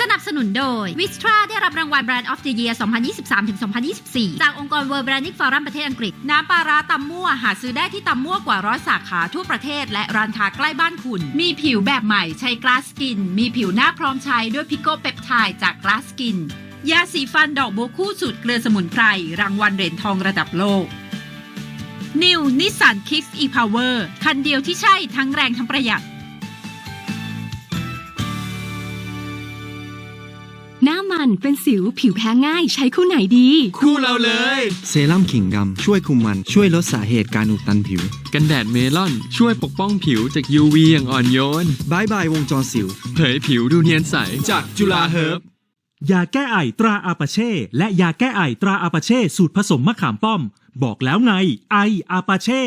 สนับสนุนโดย v i s t r a ได้รับรางวัล Brand of the Year 2023-2024 จากองค์กร World Branding Forum ประเทศอังกฤษ น้ำปลาร้าตำมั่ว หาซื้อได้ที่ตำมั่วกว่าร้อยสาขาทั่วประเทศ และร้านค้าใกล้บ้านคุณ มีผิวแบบใหม่ใช้กลาสกิน มีผิวหน้าพร้อมใช้ด้วยพิโกเปปไทด์จากกลาสกิน ยาสีฟันดอกโบวคู่สูตรเกลือสมุนไพร รางวัลเหรียญทองระดับโลก New Nissan Kicks e-Power คันเดียวที่ใช่ทั้งแรงทั้งประหยัด มันเป็นสิวผิวแพ้ง่ายใช้คู่ไหนดี คู่เราเลย เซรั่มขิงดำช่วยคุมมันช่วยลดสาเหตุการอุดตันผิว กันแดดเมลอน ช่วยปกป้องผิวจาก UV อย่างอ่อนโยนบายบายวงจรสิว เผยผิวดูเนียนใสจากจุฬาเฮิร์บยาแก้ไอตราอาปาเช่ และยาแก้ไอตราอาปาเช่ สูตรผสมมะขามป้อม บอกแล้วไง ไออาปาเช่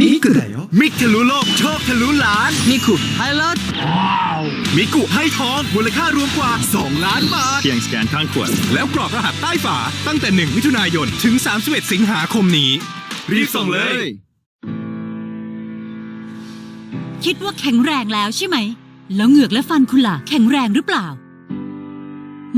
มิกุだよมิกทะลุโลกโชคทะลุล้านมิกุไฮลัดมิกุให้ทองมูลค่ารวมกว่า 2 ล้านบาท เพียงสแกนข้างขวด แล้วกรอกรหัสใต้ฝา ตั้งแต่ 1 มิถุนายน ถึง 31 สิงหาคมนี้ รีบส่งเลย คิดว่าแข็งแรงแล้วใช่ไหม แล้วเหงือกและฟันคุณล่ะ แข็งแรงหรือเปล่า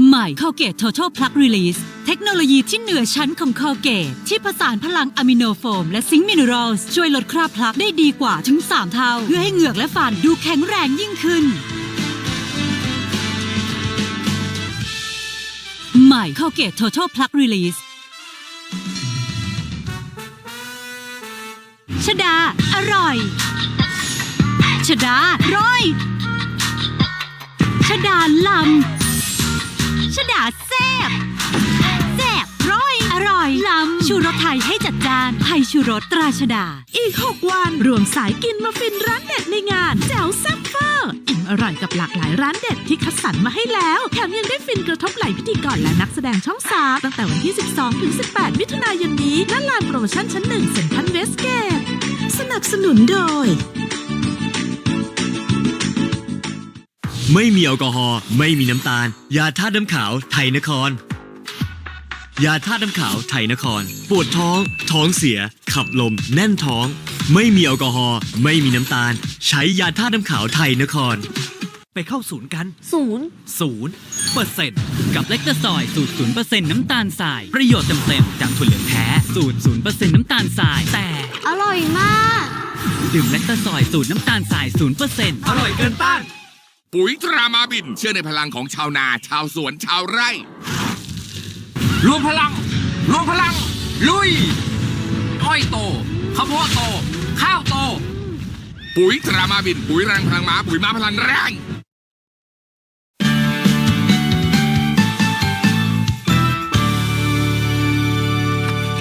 ใหม่ Colgate Total Plug Release เทคโนโลยีที่เหนือชั้นของ Colgate ที่ผสานพลังอะมิโนโฟม และซิงค์มินเนอรัลช่วยลดคราบพลักได้ดีกว่าถึง 3 เท่า เพื่อให้เหงือกและฟันดูแข็งแรงยิ่งขึ้น ใหม่ Colgate Total Plug Release ชดา อร่อย ชดาร้อย ชดาลำ ชดาแซ่บแซ่บร้อย อร่อย ล้ำ ชูรสไทยให้จัดจานไทยชูรสตราชดา อีก 6 วัน รวมสายกินมาฟินร้านเด็ดในงานแจ๋วแซ่บเฟอร์อิ่มอร่อยกับหลากหลายร้านเด็ดที่คัดสรรมาให้แล้ว แถมยังได้ฟินกระทบไหลพิธีกรและนักแสดงช่องสามตั้งแต่วันที่ 12 ถึง 18 มิถุนายนนี้ณลานโปรโมชั่นชั้นหนึ่งเซ็นทรัลเวสเกตสนับสนุนโดย ไม่มีแอลกอฮอล์ไม่มีน้ำตาล ยาธาตุน้ำขาวไทยนคร ยาธาตุน้ำขาวไทยนคร ปวดท้อง ท้องเสีย ขับลม แน่นท้อง ไม่มีแอลกอฮอล์ไม่มีน้ำตาล ใช้ยาธาตุน้ำขาวไทยนคร ไปเข้าศูนย์กันศูนย์ศูนย์เปอร์เซ็นต์กับเล็กตะซอยสูตรศูนเปอร์เซ็นต์น้ำตาลทราย ประโยชน์เต็มๆจากถั่วเหลืองแท้สูตรศูนเปอร์เซ็นต์น้ำตาลทรายแต่อร่อยมาก ดื่มเล็กตะซอยสูตรน้ำตาลทรายศูนเปอร์เซ็นต์อร่อยเกินต้าน ปุ๋ยตรามาบิน เชื่อในพลังของชาวนา ชาวสวนชาวไร่ รวมพลัง รวมพลัง ลุย อ้อยโตข้าวโพดโต ข้าวโต ปุ๋ยตรามาบิน ปุ๋ยแรงพลังม้าปุ๋ยม้าพลังแรง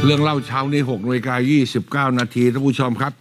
เรื่องเล่าเช้านี้6นาฬิกา29 นาทีท่านผู้ชมครับ